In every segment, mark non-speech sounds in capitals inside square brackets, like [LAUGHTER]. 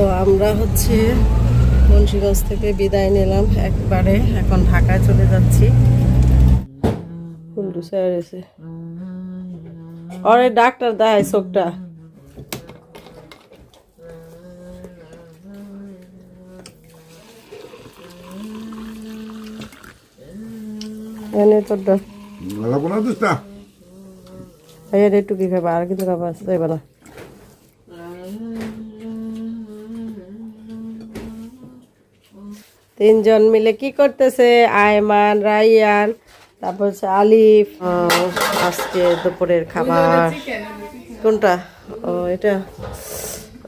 তো আমরা হচ্ছে মুন্সিগঞ্জ থেকে বিদায় নিলাম একবারে এখন ঢাকায় চলে যাচ্ছি। কুন্ডু স্যার এসে। অরে ডাক্তার দেয় চোখটা। এনে তোরটা লাগবো না। দুটা এর একটু কি খাবা? আর কিন্তু খাবা যাইবা না। তিনজন মিলে কি করতেছে? আয়মান রাইয়ান তারপর হচ্ছে আলিফ। আজকে দুপুরের খাবার। কোনটা? ও এটা।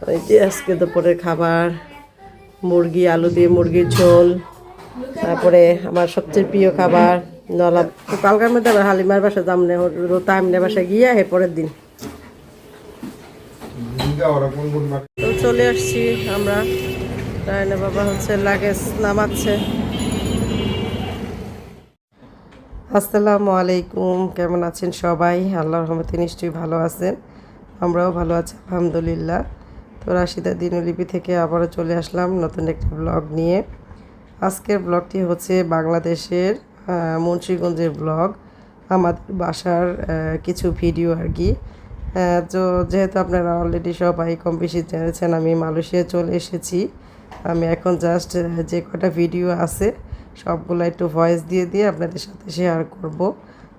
ওই যে আজকে দুপুরের খাবার। মুরগি আলু দিয়ে মুরগির ঝোল। তারপরে আমার সবচেয়ে প্রিয় খাবার নলা কালকার মধ্যে আবার হালিমার বাসা জামনে রোতা আমনে বাসা গিয়া হে পরের দিন। চলে আসছি আমরা। রায়না বাবা হচ্ছে লাগেজ নামাচ্ছে। আসসালামু আলাইকুম, কেমন আছেন সবাই? আল্লাহর রহমতে নিশ্চয়ই ভালো আছেন। আমরাও ভালো আছি, আলহামদুলিল্লাহ। তো রাশিদা দিনলিপি থেকে আবারও চলে আসলাম নতুন একটি ব্লগ নিয়ে। আজকের ব্লগটি হচ্ছে বাংলাদেশের মুন্সীগঞ্জের ব্লগ। আমাদের বাসার কিছু ভিডিও আর কি। তো যেহেতু আপনারা অলরেডি সবাই কম বেশি জেনেছেন, আমি মালয়েশিয়া চলে এসেছি। আমি এখন জাস্ট যে কটা ভিডিও আছে, সবগুলো একটু ভয়েস দিয়ে দিয়ে আপনাদের সাথে শেয়ার করব।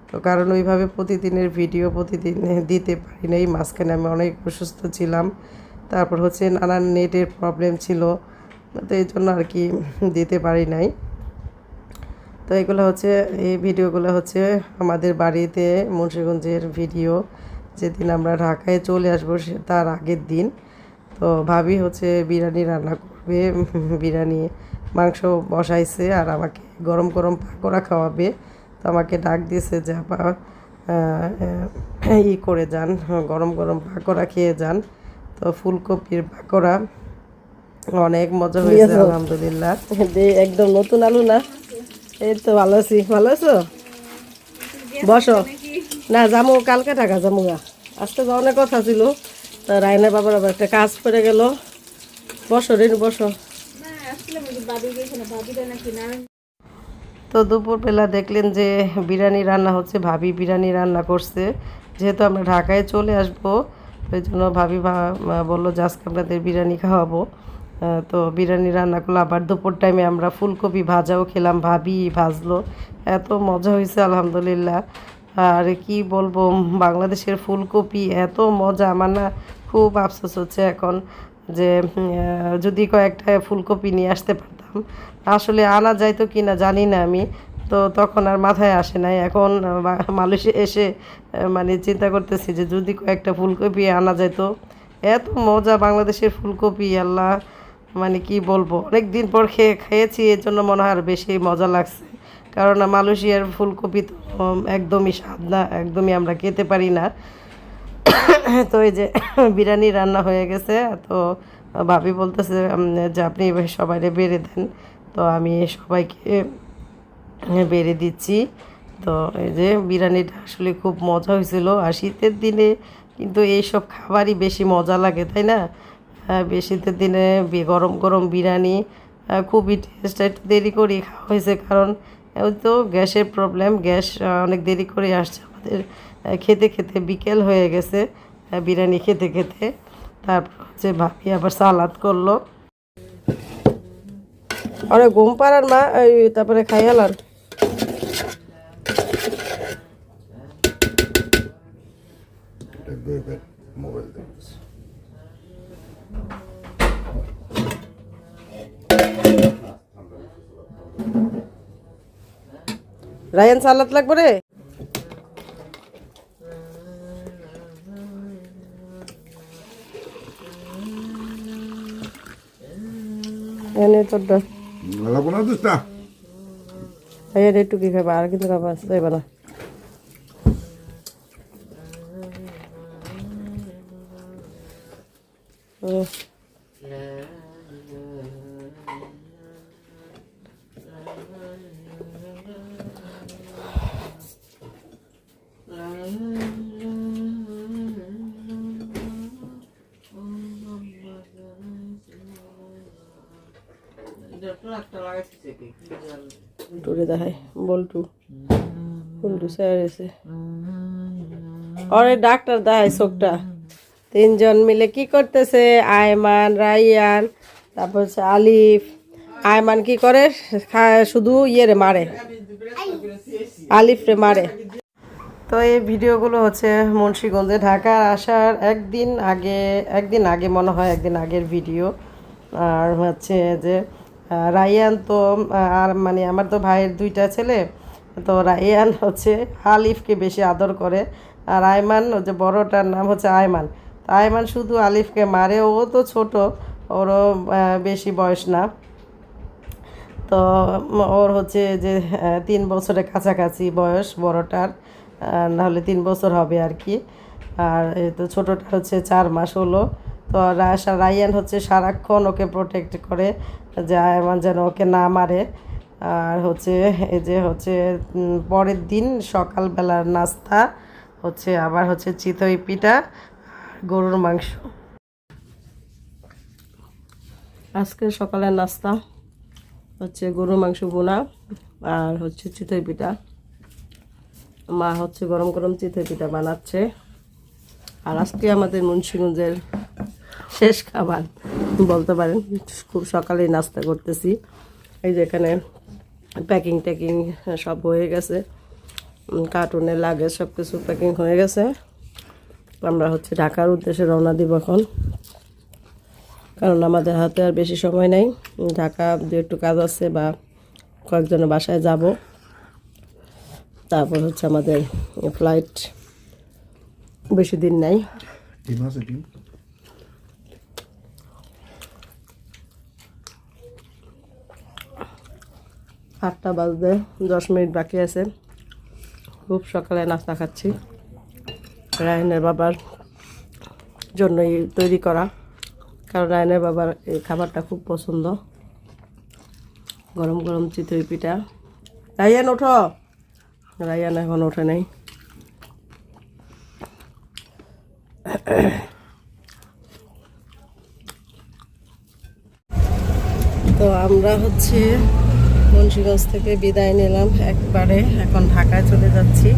তো কারণ ওইভাবে প্রতিদিনের ভিডিও প্রতিদিন দিতে পারি নাই, মাঝখানে আমি অনেক অসুস্থ ছিলাম। তারপর হচ্ছে নানান নেটের প্রবলেম ছিল, তো এই জন্য আর কি দিতে পারি নাই। তো এগুলো হচ্ছে, এই ভিডিওগুলো হচ্ছে আমাদের বাড়িতে মুন্সিগঞ্জের ভিডিও যেদিন আমরা ঢাকায় চলে আসব তার আগের দিন। তো ভাবি হচ্ছে বিরিয়ানি রান্না করবে [LAUGHS] বিরিয়ানি মাংস বসাইছে আর আমাকে গরম গরম পাকোড়া খাওয়াবে। তো আমাকে ডাক দিয়েছে যে আহ, ই করে যান গরম গরম পাকোড়া খেয়ে যান। তো ফুলকপির পাকোড়া অনেক মজা হয়েছে আলহামদুলিল্লাহ। [LAUGHS] একদম নতুন আলু না। এই তো ভালো আছি ভালো আছো? বসো। না যামু কালকে টাকা যামু গা আজকে যাওয়ার কথা ছিল তো রায়না বাবার আবার একটা কাজ করে গেল। বসো রেনু বসো। তো দুপুরবেলা দেখলেন যে বিরিয়ানি রান্না হচ্ছে ভাবি বিরিয়ানি রান্না করছে। যেহেতু আমরা ঢাকায় চলে আসব ওই জন্য ভাবি বলল যে আজকে আপনাদের বিরিয়ানি খাওয়াবো। তো বিরিয়ানি রান্না করল। আবার দুপুর টাইমে আমরা ফুলকপি ভাজাও খেলাম ভাবি ভাজলো। এত মজা হয়েছে আলহামদুলিল্লাহ। আর কি বলব বাংলাদেশের ফুলকপি এত মজা আমার না খুব আফসোস হচ্ছে এখন। যে যদি কয়েকটা ফুলকপি নিয়ে আসতে পারতাম। আসলে আনা যাইতো কি না জানি না আমি। তো তখন আর মাথায় আসে নাই। এখন মালয়েশিয়া এসে মানে চিন্তা করতেছি যে যদি কয়েকটা ফুলকপি আনা যেত এত মজা বাংলাদেশের ফুলকপি, আল্লাহ! মানে কি বলব? অনেক দিন পর খেয়ে, খেয়েছি, এর জন্য মনে হয় আর বেশি মজা লাগছে। কারণ মালয়েশিয়ার ফুলকপি তো একদমই স্বাদ না, একদমই আমরা খেতে পারি না। তো এই যে বিরিয়ানি রান্না হয়ে গেছে, তো ভাবি বলতেছে যে আপনি সবাইরে বেড়ে দেন। তো আমি সবাইকে বেড়ে দিচ্ছি। তো এই যে বিরিয়ানিটা আসলে খুব মজা হয়েছিল। আর শীতের দিনে কিন্তু এইসব খাবারই বেশি মজা লাগে, তাই না? শীতের দিনে গরম গরম বিরিয়ানি খুবই টেস্ট একটু দেরি করেই খাওয়া হয়েছে। কারণ, ওই তো গ্যাসের প্রবলেম গ্যাস অনেক দেরি করে আসছে আমাদের। খেতে খেতে বিকেল হয়ে গেছে বিরিয়ানি খেতে খেতে। তারপর হচ্ছে ভাবি আবার সালাদ করল। আরে ঘুম পাড়ার মা তারপরে খাইয়ালার। মোবাইল রায়ান সালাদ লাগবে রে? এনে তোরটা ভালো কোনো এর একটু কি খাবা আর কিন্তু খাবা যাইবা না বল্টু। ডাক্তার দেখায় চোখটা। তিনজন মিলে কি করতেছে? আয়মান, রাইয়ান, তারপর হচ্ছে আলিফ। আয়মান কি করে? শুধু ইয়ে রে মারে। আলিফ রে মারে। তো এই ভিডিওগুলো হচ্ছে মুন্সীগঞ্জে ঢাকা আসার একদিন আগে একদিন আগে মনে হয়, একদিন আগের ভিডিও। আর হচ্ছে যে রায়ান তো আর মানে আমার তো ভাইয়ের দুইটা ছেলে, তো রায়ান হচ্ছে আলিফকে বেশি আদর করে, আর আয়মান যে বড়টার নাম হচ্ছে আয়মান। তো আয়মান শুধু আলিফকে মারে, ও তো ছোট, ওরও বেশি বয়স না। তো ওর হচ্ছে যে তিন বছরের কাছাকাছি বয়স বড়টার নাহলে তিন বছর হবে আর কি। আর তো ছোটোটা হচ্ছে চার মাস হলো। তো রায়ান হচ্ছে সারাক্ষণ ওকে প্রোটেক্ট করে, যে আয়মান যেন ওকে না মারে। আর হচ্ছে এই যে হচ্ছে পরের দিন সকালবেলার নাস্তা হচ্ছে আবার হচ্ছে চিতই পিঠা গরুর মাংস। আজকে সকালের নাস্তা হচ্ছে গরুর মাংস বোনা আর হচ্ছে চিতই পিঠা। মা হচ্ছে গরম গরম চিতই পিঠা বানাচ্ছে। আর আজকে আমাদের মুন্সিগঞ্জের শেষ খাবার, বলতে পারেন, খুব সকালেই নাস্তা করতেছি। এই যে এখানে প্যাকিং ট্যাকিং সব হয়ে গেছে। কার্টুনে লাগে সব কিছু প্যাকিং হয়ে গেছে। আমরা হচ্ছে ঢাকার উদ্দেশ্যে রওনা দিব এখন। কারণ আমাদের হাতে আর বেশি সময় নেই। ঢাকা দু একটু কাজ আছে বা কয়েকজনের বাসায় যাব। তারপর হচ্ছে আমাদের ফ্লাইট বেশি দিন নাই। আটটা বাজতে দশ মিনিট বাকি আছে। খুব সকালে নাস্তা খাচ্ছি। রায়নের বাবার জন্যই তৈরি করা। কারণ রায়নের বাবার এই খাবারটা খুব পছন্দ। গরম গরম চিতই পিঠা। রায়ান, ওঠো। রায়ান এখন ওঠে নাই। তো আমরা হচ্ছে মুন্সিগঞ্জ থেকে বিদায় নিলাম। একবারে এখন ঢাকায় চলে যাচ্ছি।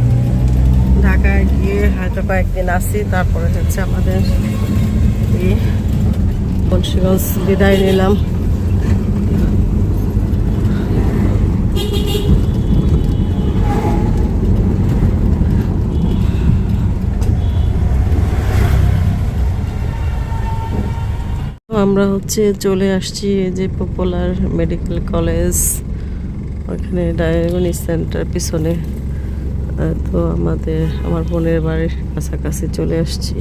ঢাকায় গিয়ে হয়তো কয়েকদিন আসি, তারপরে হচ্ছে আমাদের মুন্সিগঞ্জ বিদায় নিলাম। আমরা হচ্ছে চলে আসছি এই যে পপুলার মেডিকেল কলেজ। ওখানে ডায়াগনিস সেন্টার পিছনে। তো আমাদের, আমার বোনের বাড়ির কাছাকাছি চলে আসছি।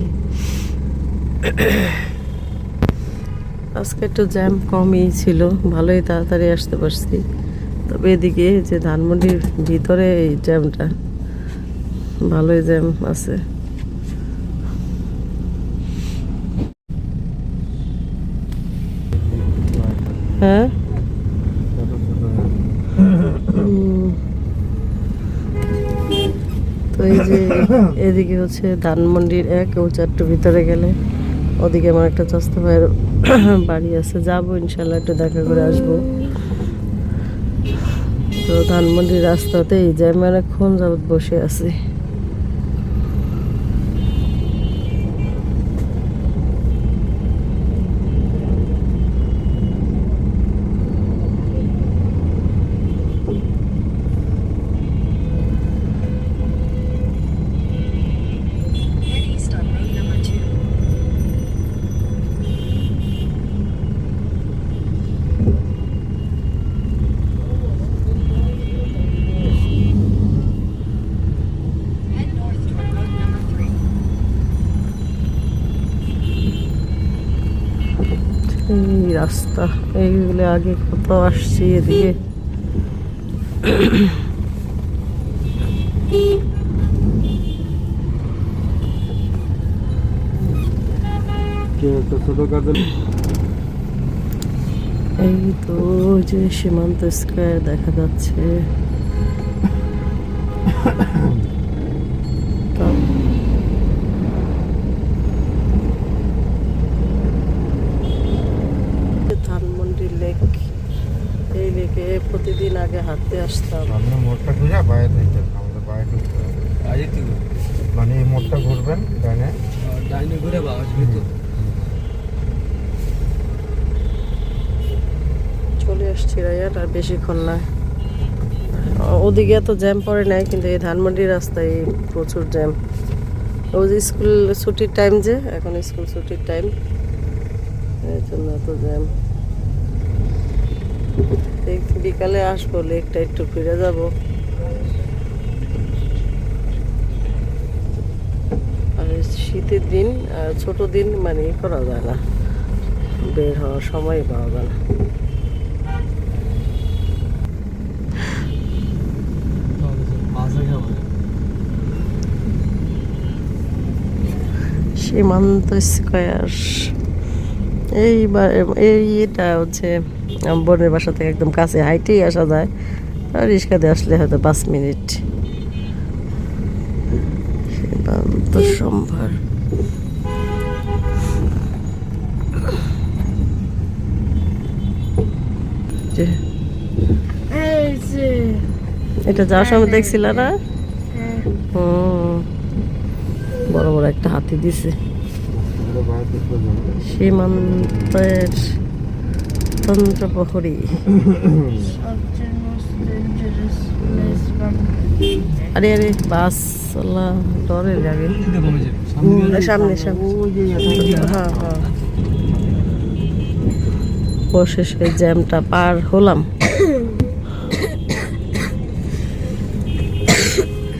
আজকে একটু জ্যাম কমই ছিল, ভালোই তাড়াতাড়ি আসতে পারছি। তবে এদিকে যে ধানমন্ডির ভিতরে এই জ্যামটা, ভালোই জ্যাম আছে। এই যে এদিকে হচ্ছে ধানমন্ডির এক ও চারটু ভিতরে গেলে। ওদিকে আমার একটা চাস্তা ভাইয়ের বাড়ি আছে। যাব ইনশাল্লাহ, একটু দেখা করে আসব। তো ধানমন্ডির রাস্তাতেই যে আমি অনেকক্ষণ যাবত বসে আছি। রাস্তা। এইগুলো আগে কত আসছি এদিকে। এই তো যে সীমান্ত স্কোয়ার দেখা যাচ্ছে তো- ধানমন্ডি লেক প্রতিদিন আগে হাঁটতে আসতাম। আপনি মোড়টা ঘুরে বাইরে নিতেন আমাদের বাইরে ঢুকতে। আজকে তুই মানে এই মোড়টা ঘুরবেন ডানে ডাইনে ঘুরে বা তো চলে আসছি রাইয়াট আর বেশিক্ষণ না। ওদিকে তো জ্যাম পড়ে নাই কিন্তু এই ধানমন্ডি রাস্তায় প্রচুর জ্যাম। ওই যে স্কুল ছুটির টাইম যে এখন স্কুল ছুটির টাইম এই জন্য এত জ্যাম। বিকালে আসব লেকটা একটু ফিরে যাব। আর শীতের দিন ছোট দিন মানে করা যায় না। বের হওয়ার সময় পাওয়া যায় না। সীমান্ত স্কোয়ার। এইবার, এই এটা হচ্ছে বোনের বাসা থেকে একদম কাছে হাইটেই আসা যায়। আর রিক্সাতে আসলে হয়তো পাঁচ মিনিট। সম্ভার এটা যাওয়ার সময় দেখছিল না? বড় বড় একটা হাতি দিছে। সীমান্তের তন্ত্র প্রহরী আরে আরে, বাস আল্লাহ ডরে লাগে সামনে সামনে। হ্যাঁ হ্যাঁ। অবশেষে জ্যামটা পার হলাম।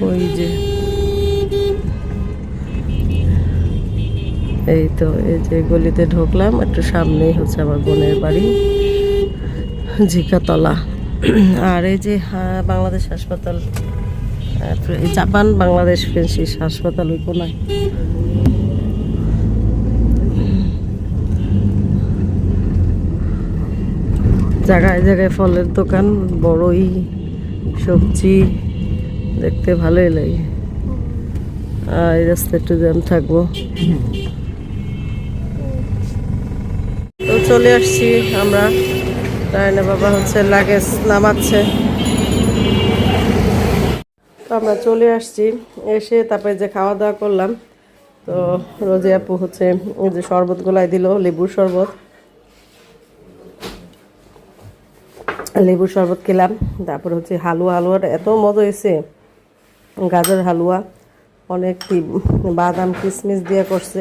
ওই যে এই তো এই যে গলিতে ঢুকলাম একটু সামনেই হচ্ছে আমার বোনের বাড়ি ঝিকাতলা। আর এই যে হ্যাঁ, বাংলাদেশ হাসপাতাল জাপান বাংলাদেশ ফ্রেন্সিস হাসপাতাল ওই কোনায়। জায়গায় জায়গায় ফলের দোকান বড়ই সবজি দেখতে ভালোই লাগে। আর এই রাস্তায় একটু জ্যাম থাকব তো চলে আসছি আমরা। রায়না বাবা? হচ্ছে লাগেজ নামাচ্ছে। তো আমরা চলে আসছি, এসে তারপরে যে খাওয়া দাওয়া করলাম, তো রোজে আপু হচ্ছে যে শরবত গোলাই দিল, লেবুর শরবত। লেবুর শরবত খেলাম, তারপর হচ্ছে হালুয়া। হালুয়াটা এত মজা হয়েছে, গাজর হালুয়া, অনেক বাদাম কিশমিশ দিয়ে করছে,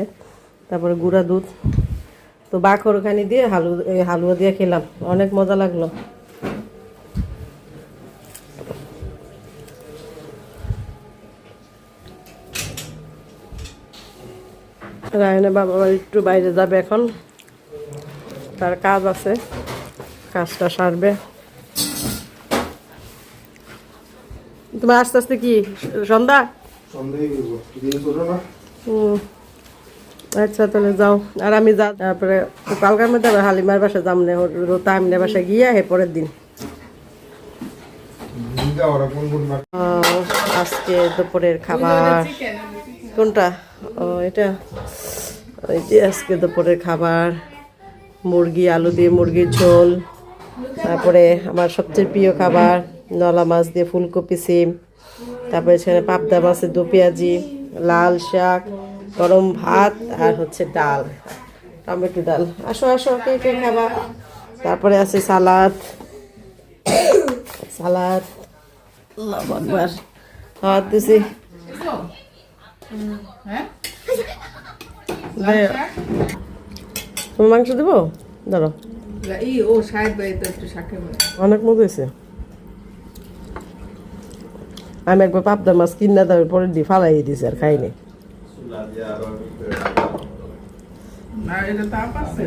তারপরে গুঁড়া দুধ। তো বাখর ওখানে দিয়ে হালু হালুয়া দিয়ে খেলাম। অনেক মজা লাগল। রায়নের বাবা একটু বাইরে যাবে এখন। তার কাজ আছে কাজটা সারবে। তোমার আস্তে আস্তে কি সন্ধ্যা? হুম। আচ্ছা তাহলে যাও। আর আমি যা, তারপরে কালকার মধ্যে আবার হালিমার বাসা যাম না তামিনের বাসা গিয়ে হে পরের দিন। আজকে দুপুরের খাবার। কোনটা? ও, এটা। ওই যে আজকে দুপুরের খাবার। মুরগি, আলু দিয়ে মুরগির ঝোল। তারপরে আমার সবচেয়ে প্রিয় খাবার, নলা মাছ দিয়ে ফুলকপি সিম। তারপরে সেখানে পাবদা মাছের দু পেঁয়াজি, লাল শাক। গরম ভাত আর হচ্ছে ডাল টমেটো ডাল। আসো আসো কে কে খাবা? তারপরে আছে সালাদ। সালাদ। খাওয়ার দিছি তুমি মাংস দেবো? ধরো। অনেক মজা হয়েছে। আমি একবার পাবদা মাছ কিনা দামের পরে দিয়ে ফালাই দিয়েছি আর খাইনি। না এটা তাপ আছে।